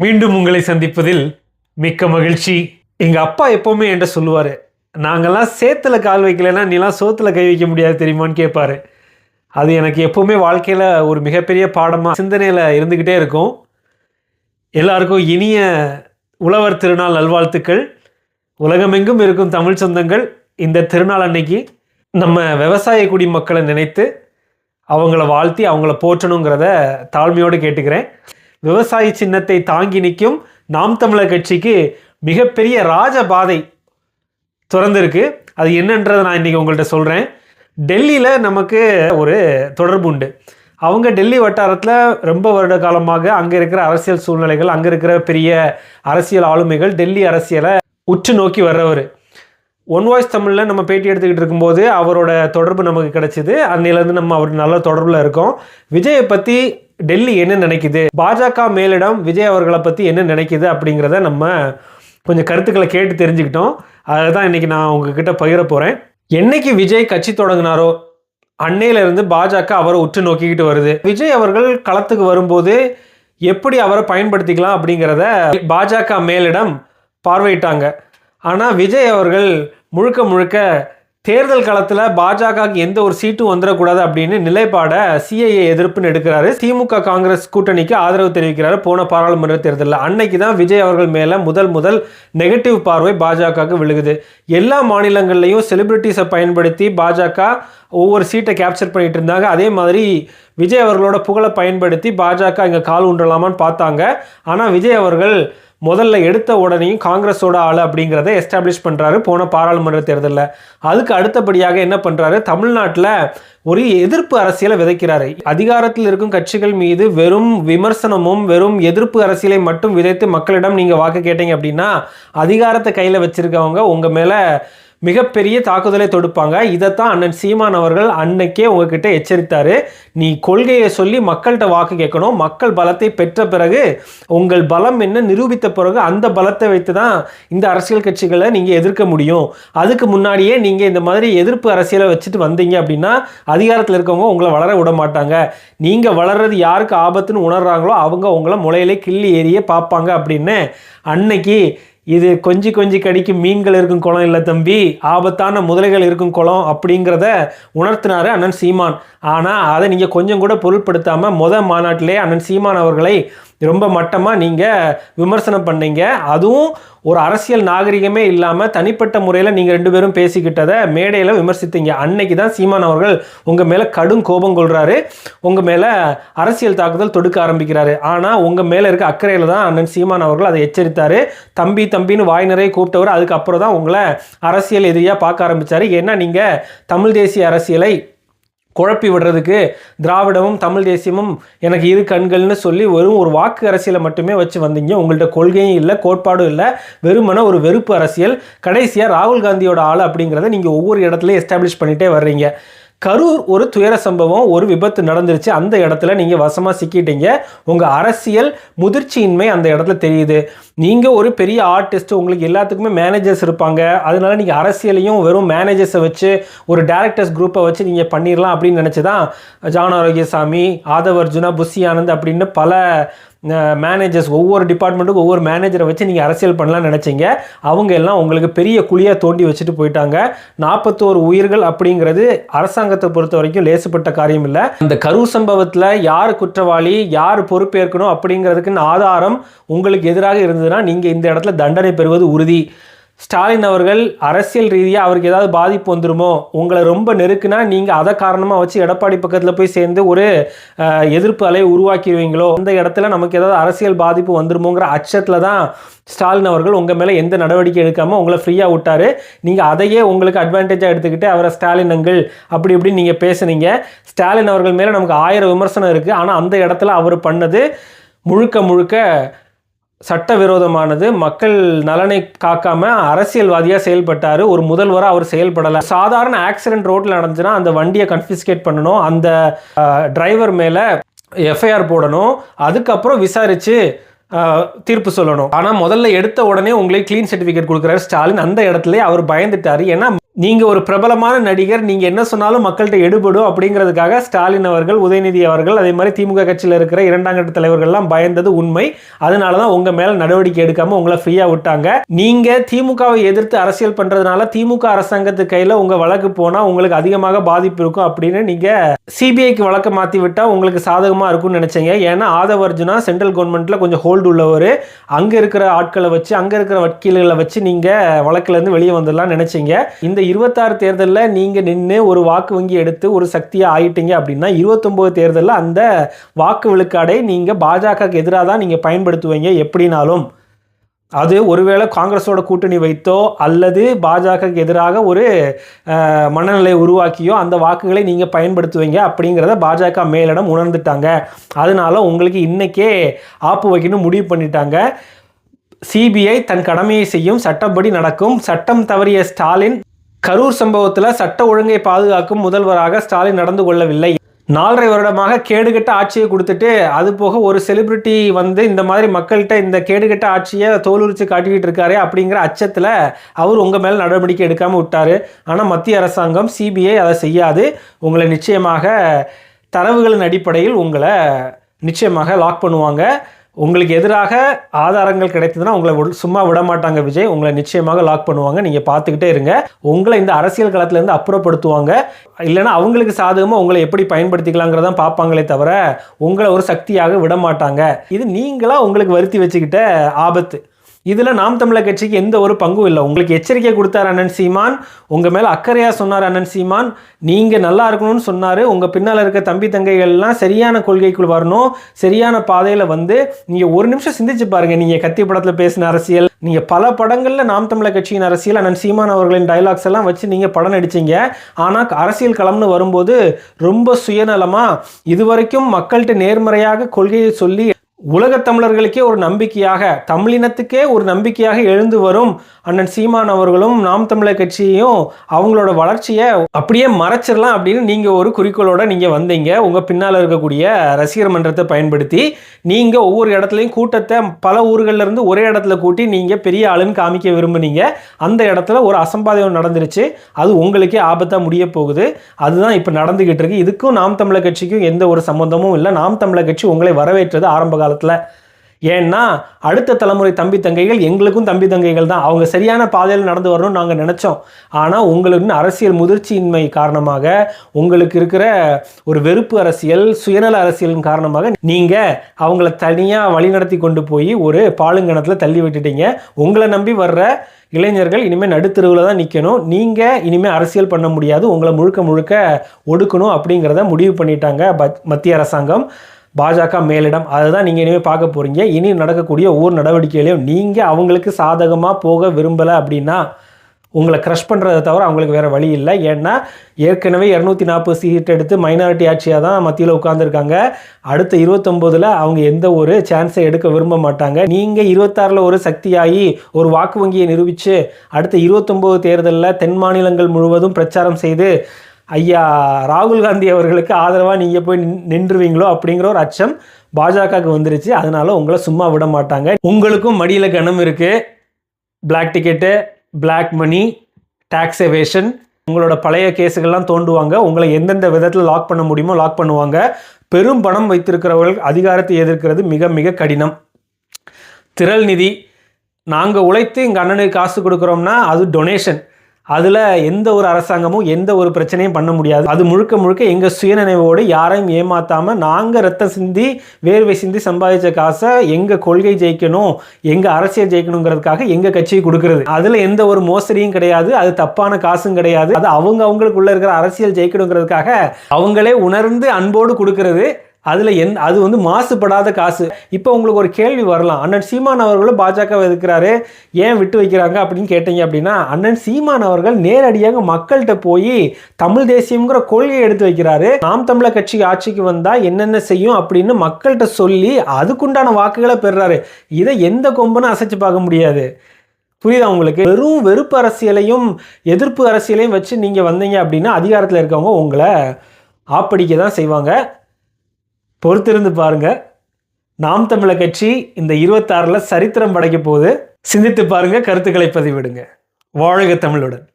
மீண்டும் உங்களை சந்திப்பதில் மிக்க மகிழ்ச்சி. எங்கள் அப்பா எப்போவுமே என்கிட்ட சொல்லுவார் நாங்கள்லாம் சேத்துல கால் வைக்கலைன்னா நீலாம் சோத்துல கை வைக்க முடியாது தெரியுமான்னு கேட்பாரு. அது எனக்கு எப்போவுமே வாழ்க்கையில் ஒரு மிகப்பெரிய பாடமாக சிந்தனையில் இருந்துக்கிட்டே இருக்கும். எல்லாருக்கும் இனிய உழவர் திருநாள் நல்வாழ்த்துக்கள். உலகமெங்கும் இருக்கும் தமிழ் சொந்தங்கள் இந்த திருநாள் அன்னைக்கு நம்ம விவசாய குடிமக்களை நினைத்து அவங்கள வாழ்த்தி அவங்கள போற்றணுங்கிறத தாழ்மையோடு கேட்டுக்கிறேன். விவசாய சின்னத்தை தாங்கி நிற்கும் நாம் தமிழர் கட்சிக்கு மிகப்பெரிய ராஜபாதை திறந்திருக்கு. அது என்னன்றதை நான் இன்றைக்கி உங்கள்கிட்ட சொல்கிறேன் டெல்லியில் நமக்கு ஒரு தொடர்பு உண்டு. அவங்க டெல்லி வட்டாரத்தில் ரொம்ப வருட காலமாக அங்கே இருக்கிற அரசியல் சூழ்நிலைகள் அங்கே இருக்கிற பெரிய அரசியல் ஆளுமைகள் டெல்லி அரசியலை உற்று நோக்கி வர்றவர். ஒன் வாய்ஸ் தமிழில் நம்ம பேட்டி எடுத்துக்கிட்டு இருக்கும்போது அவரோட தொடர்பு நமக்கு கிடச்சிது. அன்னையிலேருந்து நம்ம அவர் நல்ல தொடர்பில் இருக்கோம். விஜயை பற்றி டெல்லி என்ன நினைக்குது? பாஜக மேலிடம் விஜய் அவர்களை பற்றி என்ன நினைக்குது அப்படிங்கிறத நம்ம கொஞ்சம் கருத்துக்களை கேட்டு தெரிஞ்சுக்கிட்டோம். அதை தான் இன்றைக்கி நான் உங்ககிட்ட பகிர போகிறேன் என்னைக்கு விஜய் கட்சி தொடங்கினாரோ அன்னையிலிருந்து பாஜக அவரை உற்று நோக்கிக்கிட்டு வருது. விஜய் அவர்கள் களத்துக்கு வரும்போது எப்படி அவரை பயன்படுத்திக்கலாம் அப்படிங்கிறத பாஜக மேலிடம் பார்வையிட்டாங்க. ஆனால் விஜய் அவர்கள் முழுக்க முழுக்க தேர்தல் காலத்தில் பாஜகவுக்கு எந்த ஒரு சீட்டும் வந்துடக்கூடாது அப்படின்னு நிலைப்பாடை சிஐஏ எதிர்ப்புன்னு எடுக்கிறாரு. திமுக காங்கிரஸ் கூட்டணிக்கு ஆதரவு தெரிவிக்கிறாரு போன பாராளுமன்ற தேர்தலில். அன்னைக்கு தான் விஜய் அவர்கள் மேலே முதல் முதல் நெகட்டிவ் பார்வை பாஜகவுக்கு விழுகுது. எல்லா மாநிலங்கள்லையும் செலிபிரிட்டிஸை பயன்படுத்தி பாஜக ஒவ்வொரு சீட்டை கேப்சர் பண்ணிட்டு இருந்தாங்க. அதே மாதிரி விஜய் அவர்களோட புகழை பயன்படுத்தி பாஜக இங்கே கால் உண்டலாமான்னு பார்த்தாங்க. ஆனால் விஜய் அவர்கள் முதல்ல எடுத்த உடனேயும் காங்கிரஸோட ஆள் அப்படிங்கிறத எஸ்டாப்ளிஷ் பண்ணுறாரு போன பாராளுமன்ற தேர்தலில். அதுக்கு அடுத்தபடியாக என்ன பண்ணுறாரு தமிழ்நாட்டில் ஒரு எதிர்ப்பு அரசியலை விதைக்கிறாரு. அதிகாரத்தில் இருக்கும் கட்சிகள் மீது வெறும் விமர்சனமும் வெறும் எதிர்ப்பு அரசியலை மட்டும் விதைத்து மக்களிடம் நீங்கள் வாக்கு கேட்டீங்க அப்படின்னா அதிகாரத்தை கையில் வச்சுருக்கவங்க உங்கள் மேலே மிகப்பெரிய தாக்குதலை தொடுப்பாங்க. இதைத்தான் அண்ணன் சீமான் அவர்கள் அன்னைக்கே உங்ககிட்ட எச்சரித்தாரு. நீ கொள்கையை சொல்லி மக்கள்கிட்ட வாக்கு கேட்கணும். மக்கள் பலத்தை பெற்ற பிறகு உங்கள் பலம் என்ன நிரூபித்த பிறகு அந்த பலத்தை வைத்து தான் இந்த அரசியல் கட்சிகளை நீங்கள் எதிர்க்க முடியும். அதுக்கு முன்னாடியே நீங்கள் இந்த மாதிரி எதிர்ப்பு அரசியலை வச்சுட்டு வந்தீங்க அப்படின்னா அதிகாரத்தில் இருக்கவங்க உங்களை வளர விட மாட்டாங்க. நீங்கள் வளர்றது யாருக்கு ஆபத்துன்னு உணர்றாங்களோ அவங்க உங்களை முளையிலே கிள்ளி ஏறியே பார்ப்பாங்க அப்படின்னு அன்னைக்கு இது கொஞ்சி கொஞ்சி கடிக்கும் மீன்கள் இருக்கும் குளம் இல்லை தம்பி. ஆபத்தான முதலைகள் இருக்கும் குளம் அப்படிங்கிறத உணர்த்தினார் அண்ணன் சீமான். ஆனால் அதை நீங்கள் கொஞ்சம் கூட பொருட்படுத்தாமல் முத மாநாட்டிலே அண்ணன் சீமான் அவர்களை ரொம்ப மட்டமாக நீங்கள் விமர்சனம் பண்ணீங்க. அதுவும் ஒரு அரசியல் நாகரிகமே இல்லாமல் தனிப்பட்ட முறையில் நீங்கள் ரெண்டு பேரும் பேசிக்கிட்டதை மேடையில் விமர்சித்தீங்க. அன்னைக்கு தான் சீமான் அவர்கள் உங்கள் மேலே கடும் கோபம் கொள்கிறாரு உங்கள் மேலே அரசியல் தாக்குதல் தொடுக்க ஆரம்பிக்கிறாரு. ஆனால் உங்கள் மேலே இருக்க அக்கறையில் தான் அண்ணன் சீமான் அவர்கள் அதை எச்சரித்தார். தம்பி தம்பின்னு வாய் நிறைய கூப்பிட்டவர் அதுக்கப்புறம் தான் உங்களை அரசியல் எதிரியாக பார்க்க ஆரம்பித்தார் ஏன்னா நீங்கள் தமிழ் தேசிய அரசியலை குழப்பி விடுறதுக்கு திராவிடமும் தமிழ் தேசியமும் எனக்கு இரு கண்கள்னு சொல்லி வெறும் ஒரு வாக்கு அரசியலை மட்டுமே வச்சு வந்தீங்க. உங்கள்கிட்ட கொள்கையும் இல்லை கோட்பாடும் இல்லை வெறுமன ஒரு வெறுப்பு அரசியல். கடைசியாக ராகுல் காந்தியோட ஆள் அப்படிங்கிறத நீங்கள் ஒவ்வொரு இடத்துலையும் எஸ்டாப்ளிஷ் பண்ணிகிட்டே வர்றீங்க. கரூர் ஒரு துயர சம்பவம் ஒரு விபத்து நடந்துருச்சு. அந்த இடத்துல நீங்கள் வசமாக சிக்கிட்டீங்க. உங்கள் அரசியல் முதிர்ச்சியின்மை அந்த இடத்துல தெரியுது. நீங்கள் ஒரு பெரிய ஆர்டிஸ்ட் உங்களுக்கு எல்லாத்துக்குமே மேனேஜர்ஸ் இருப்பாங்க. அதனால நீங்கள் அரசியலையும் வெறும் மேனேஜர்ஸை வச்சு ஒரு டேரக்டர்ஸ் குரூப்பை வச்சு நீங்கள் பண்ணிடலாம் அப்படின்னு நினச்சி தான் ஜான் ஆரோக்கியசாமி ஆதவ் அர்ஜுனா புஷி ஆனந்த் அப்படின்னு பல மேனேஜர்ஸ் ஒவ்வொரு டிபார்ட்மெண்ட்டுக்கும் ஒவ்வொரு மேனேஜரை வச்சு நீங்கள் அரசியல் பண்ணலாம்னு நினச்சிங்க. அவங்க எல்லாம் உங்களுக்கு பெரிய குழியாக தோண்டி வச்சுட்டு போயிட்டாங்க. நாற்பத்தோரு உயிர்கள் அப்படிங்கிறது அரசாங்கத்தை பொறுத்த வரைக்கும் லேசுப்பட்ட காரியம் இல்லை. அந்த கரு சம்பவத்தில் யார் குற்றவாளி யார் பொறுப்பேற்கணும் அப்படிங்கிறதுக்குன்னு ஆதாரம் உங்களுக்கு எதிராக இருந்தது. இருந்ததுன்னா நீங்கள் இந்த இடத்துல தண்டனை பெறுவது உறுதி. ஸ்டாலின் அவர்கள் அரசியல் ரீதியாக அவருக்கு ஏதாவது பாதிப்பு வந்துருமோ உங்களை ரொம்ப நெருக்குனா நீங்கள் அதை காரணமாக வச்சு எடப்பாடி பக்கத்தில் போய் சேர்ந்து ஒரு எதிர்ப்பு அலையை உருவாக்கிடுவீங்களோ அந்த இடத்துல நமக்கு ஏதாவது அரசியல் பாதிப்பு வந்துருமோங்கிற அச்சத்தில் தான் ஸ்டாலின் அவர்கள் உங்கள் மேலே எந்த நடவடிக்கை எடுக்காமல் உங்களை ஃப்ரீயாக விட்டாரு. நீங்கள் அதையே உங்களுக்கு அட்வான்டேஜாக எடுத்துக்கிட்டு அவரை ஸ்டாலின் அங்கிள் அப்படி இப்படி நீங்கள் பேசுனீங்க. ஸ்டாலின் அவர்கள் மேலே நமக்கு ஆயிரம் விமர்சனம் இருக்குது ஆனால் அந்த இடத்துல அவர் பண்ணது முழுக்க முழுக்க சட்டவிரோதமானது. மக்கள் நலனை காக்காம அரசியல்வாதியாக செயல்பட்டார். ஒரு முதல்வராக அவர் செயல்படலை. சாதாரண ஆக்சிடென்ட் ரோட்டில் நடந்துச்சுன்னா அந்த வண்டியை கன்ஃபிஸ்கேட் பண்ணணும். அந்த டிரைவர் மேலே எஃப்ஐஆர் போடணும். அதுக்கப்புறம் விசாரித்து தீர்ப்பு சொல்லணும். ஆனால் முதல்ல எடுத்த உடனே உங்களுக்கு க்ளீன் சர்டிஃபிகேட் கொடுக்குறாரு ஸ்டாலின். அந்த இடத்துல அவர் பயந்துட்டார். ஏன்னா நீங்கள் ஒரு பிரபலமான நடிகர் நீங்கள் என்ன சொன்னாலும் மக்கள்கிட்ட எடுபடும் அப்படிங்கிறதுக்காக ஸ்டாலின் அவர்கள் உதயநிதி அவர்கள் அதே மாதிரி திமுக கட்சியில் இருக்கிற இரண்டாம் கட்ட தலைவர்கள்லாம் பயந்தது உண்மை. அதனால தான் உங்கள் மேலே நடவடிக்கை எடுக்காமல் உங்களை ஃப்ரீயாக விட்டாங்க. நீங்கள் திமுகவை எதிர்த்து அரசியல் பண்ணுறதுனால திமுக அரசாங்கத்து கையில் உங்கள் வழக்கு போனால் உங்களுக்கு அதிகமாக பாதிப்பு இருக்கும் அப்படின்னு நீங்கள் சிபிஐக்கு வழக்கை மாற்றி விட்டால் உங்களுக்கு சாதகமாக இருக்கும்னு நினச்சிங்க. ஏன்னா ஆதவ அர்ஜுனா சென்ட்ரல் கவர்மெண்ட்டில் கொஞ்சம் ஹோல்டு உள்ளவர். அங்கே இருக்கிற ஆட்களை வச்சு அங்கே இருக்கிற வக்கீல்களை வச்சு நீங்கள் வழக்கிலேருந்து வெளியே வந்துடலாம் நினச்சிங்க. இந்த இருபத்தாறு தேர்தலில் நீங்கள் நின்று ஒரு வாக்கு வங்கி எடுத்து ஒரு சக்தியாக ஆயிட்டீங்க அப்படின்னா இருபத்தொம்போது தேர்தலில் அந்த வாக்கு விழுக்காடை நீங்கள் பாஜகவுக்கு எதிராக தான் நீங்கள் பயன்படுத்துவீங்க எப்படினாலும். அது ஒருவேளை காங்கிரஸோட கூட்டணி வைத்தோ அல்லது பாஜகவுக்கு எதிராக ஒரு மனநிலை உருவாக்கியோ அந்த வாக்குகளை நீங்கள் பயன்படுத்துவீங்க அப்படிங்கிறத பாஜக மேலிடம் உணர்ந்துட்டாங்க. அதனால உங்களுக்கு இன்றைக்கே ஆப்பு வைக்கணும் முடிவு பண்ணிட்டாங்க. சிபிஐ தன் கடமையை செய்யும் சட்டப்படி நடக்கும் சட்டம் தவறிய ஸ்டாலின் கரூர் சம்பவத்தில் சட்ட ஒழுங்கை பாதுகாக்கும் முதல்வராக ஸ்டாலின் நடந்து கொள்ளவில்லை. நாலரை வருடமாக கேடுகட்ட ஆட்சியை கொடுத்துட்டு அது போக ஒரு செலிபிரிட்டி வந்து இந்த மாதிரி மக்கள்கிட்ட இந்த கேடுகெட்ட ஆட்சியை தோலுரிச்சு காட்டிக்கிட்டு இருக்காரு அப்படிங்கிற அச்சத்தில் அவர் உங்கள் மேலே நடவடிக்கை எடுக்காமல் விட்டார். ஆனால் மத்திய அரசாங்கம் சிபிஐ அதை செய்யாது. உங்களை நிச்சயமாக தரவுகளின் அடிப்படையில் உங்களை நிச்சயமாக லாக் பண்ணுவாங்க. உங்களுக்கு எதிராக ஆதாரங்கள் கிடைத்ததுன்னா உங்களை சும்மா விட மாட்டாங்க விஜய். உங்களை நிச்சயமாக லாக் பண்ணுவாங்க. நீங்கள் பார்த்துக்கிட்டே இருங்க. உங்களை இந்த அரசியல் களத்துலேருந்து அப்புறப்படுத்துவாங்க. இல்லைன்னா அவங்களுக்கு சாதகமாக உங்களை எப்படி பயன்படுத்திக்கலாங்கிறதான் பார்ப்பாங்களே தவிர உங்களை ஒரு சக்தியாக விட மாட்டாங்க இது நீங்களாக உங்களுக்கு வருத்தி வச்சுக்கிட்ட ஆபத்து. இதில் நாம் தமிழர் கட்சிக்கு எந்த ஒரு பங்கும் இல்லை. உங்களுக்கு எச்சரிக்கை கொடுத்தார் அண்ணன் சீமான் உங்கள் மேலே அக்கறையாக சொன்னார் அண்ணன் சீமான் நீங்கள் நல்லா இருக்கணும்னு சொன்னார் உங்கள் பின்னால் இருக்க தம்பி தங்கைகள்லாம் சரியான கொள்கைக்குள் வரணும் சரியான பாதையில் வந்து நீங்கள் ஒரு நிமிஷம் சிந்திச்சு பாருங்கள் நீங்கள் கத்தி படத்தில் பேசின அரசியல் நீங்கள் பல படங்களில் நாம் தமிழர் கட்சியின் அரசியல் அண்ணன் சீமான் அவர்களின் டைலாக்ஸ் எல்லாம் வச்சு நீங்கள் படம் நடிச்சிங்க. ஆனால் அரசியல் களம்னு வரும்போது ரொம்ப சுயநலமாக இதுவரைக்கும் மக்கள்கிட்ட நேர்மறையாக கொள்கையை சொல்லி உலகத் தமிழர்களுக்கே ஒரு நம்பிக்கையாக தமிழினத்துக்கே ஒரு நம்பிக்கையாக எழுந்து வரும் அண்ணன் சீமான் அவர்களும் நாம் தமிழர் கட்சியையும் அவங்களோட வளர்ச்சியை அப்படியே மறைச்சிடலாம் அப்படின்னு நீங்கள் ஒரு குறிக்கோளோட நீங்கள் வந்தீங்க. உங்கள் பின்னால் இருக்கக்கூடிய ரசிகர் மன்றத்தை பயன்படுத்தி நீங்கள் ஒவ்வொரு இடத்துலையும் கூட்டத்தை பல ஊர்கள்ல இருந்து ஒரே இடத்துல கூட்டி நீங்கள் பெரிய ஆளுன்னு காமிக்க விரும்புனீங்க. அந்த இடத்துல ஒரு அசம்பாதம் நடந்துருச்சு. அது உங்களுக்கே ஆபத்தாக முடிய போகுது. அதுதான் இப்போ நடந்துக்கிட்டு இருக்கு. இதுக்கும் நாம் தமிழர் கட்சிக்கும் எந்த ஒரு சம்மந்தமும் இல்லை. நாம் தமிழர் கட்சி உங்களை வரவேற்றது ஆரம்ப காலத்தில். ஏன்னா அடுத்த தலைமுறை தம்பி தங்கைகள் எங்களுக்கும் தம்பி தங்கைகள் தான். அவங்க சரியான பாதையில் நடந்து வரணும்னு நாங்கள் நினச்சோம். ஆனால் உங்களுக்கு அரசியல் முதிர்ச்சியின்மை காரணமாக உங்களுக்கு இருக்கிற ஒரு வெறுப்பு அரசியல் சுயநல அரசியலின் காரணமாக நீங்கள் அவங்கள தனியாக வழிநடத்தி கொண்டு போய் ஒரு பாலுங்கணத்தில் தள்ளி விட்டுட்டீங்க. உங்களை நம்பி வர்ற இளைஞர்கள் இனிமேல் நடுத்தருவில் தான் நிற்கணும் நீங்கள் இனிமேல் அரசியல் பண்ண முடியாது. உங்களை முழுக்க முழுக்க ஒடுக்கணும் அப்படிங்கிறத முடிவு பண்ணிட்டாங்க மத்திய அரசாங்கம். பாஜக மேலிடம். அதுதான் நீங்கள் இனிமேல் பார்க்க போகிறீங்க இனி நடக்கக்கூடிய ஒவ்வொரு நடவடிக்கையிலையும் நீங்கள் அவங்களுக்கு சாதகமாக போக விரும்பலை அப்படின்னா உங்களை க்ரஷ் பண்ணுறதை தவிர அவங்களுக்கு வேறு வழி இல்லை. ஏன்னா ஏற்கனவே இரநூத்தி நாற்பது சீட் எடுத்து மைனாரிட்டி ஆட்சியாக தான் மத்தியில் உட்காந்துருக்காங்க அடுத்த இருபத்தொம்போதில் அவங்க எந்த ஒரு சான்ஸை எடுக்க விரும்ப மாட்டாங்க. நீங்கள் இருபத்தாறில் ஒரு சக்தியாகி ஒரு வாக்கு வங்கியை நிரூபித்து அடுத்த இருபத்தொம்போது தேர்தலில் தென் மாநிலங்கள் முழுவதும் பிரச்சாரம் செய்து ஐயா ராகுல் காந்தி அவர்களுக்கு ஆதரவாக நீங்கள் போய் நின்- நின்றுவீங்களோ அப்படிங்கிற ஒரு அச்சம் பாஜகவுக்கு வந்துருச்சு. அதனால் உங்களை சும்மா விட மாட்டாங்க. உங்களுக்கும் மடியில் கனம் இருக்குது black ticket black money tax evasion உங்களோட பழைய கேஸுகள்லாம் தோண்டுவாங்க. உங்களை எந்தெந்த விதத்தில் லாக் பண்ண முடியுமோ லாக் பண்ணுவாங்க. பெரும் பணம் வைத்திருக்கிறவர்கள் அதிகாரத்தை எதிர்க்கிறது மிக மிக கடினம். திரள் நிதி. நாங்கள் உழைத்து எங்கள் அண்ணனுக்கு காசு கொடுக்குறோம்னா அது டொனேஷன் அதில் எந்த ஒரு அரசாங்கமும் எந்த ஒரு பிரச்சனையும் பண்ண முடியாது. அது முழுக்க முழுக்க எங்கள் சுயநினைவோடு யாரையும் ஏமாற்றாமல் நாங்கள் ரத்தம் சிந்தி வேர்வை சிந்தி சம்பாதிச்ச காசை எங்கள் கொள்கை ஜெயிக்கணும் எங்கள் அரசியல் ஜெயிக்கணுங்கிறதுக்காக எங்கள் கட்சியை கொடுக்குறது. அதில் எந்த ஒரு மோசடியும் கிடையாது. அது தப்பான காசும் கிடையாது. அது அவங்க அவங்களுக்குள்ளே இருக்கிற அரசியல் ஜெயிக்கணுங்கிறதுக்காக அவங்களே உணர்ந்து அன்போடு கொடுக்கறது. அதில் எந் அது வந்து மாசுபடாத காசு. இப்போ உங்களுக்கு ஒரு கேள்வி வரலாம். அண்ணன் சீமான் அவர்களும் பாஜக எதுக்குறாரு ஏன் விட்டு வைக்கிறாங்க அப்படின்னு கேட்டீங்க அப்படின்னா அண்ணன் சீமான் அவர்கள் நேரடியாக மக்கள்கிட்ட போய் தமிழ் தேசியம்ங்கிற கொள்கையை எடுத்து வைக்கிறாரு. நாம் தமிழர் கட்சி ஆட்சிக்கு வந்தால் என்னென்ன செய்யும் அப்படின்னு மக்கள்கிட்ட சொல்லி அதுக்குண்டான வாக்குகளை பெறுறாரு. இதை எந்த கொம்புன்னு அசைச்சு பார்க்க முடியாது. புரியுதா உங்களுக்கு? வெறும் வெறுப்பு அரசியலையும் எதிர்ப்பு அரசியலையும் வச்சு நீங்கள் வந்தீங்க அப்படின்னா அதிகாரத்தில் இருக்கவங்க உங்களை ஆப்படிக்க தான் செய்வாங்க. பொறுத்திருந்து பாருங்க. நாம் தமிழ கட்சி இந்த இருபத்தாறில் சரித்திரம் படைக்க போது சிந்தித்து பாருங்க கருத்துக்களை பதிவிடுங்க. வாழ்க தமிழுடன்.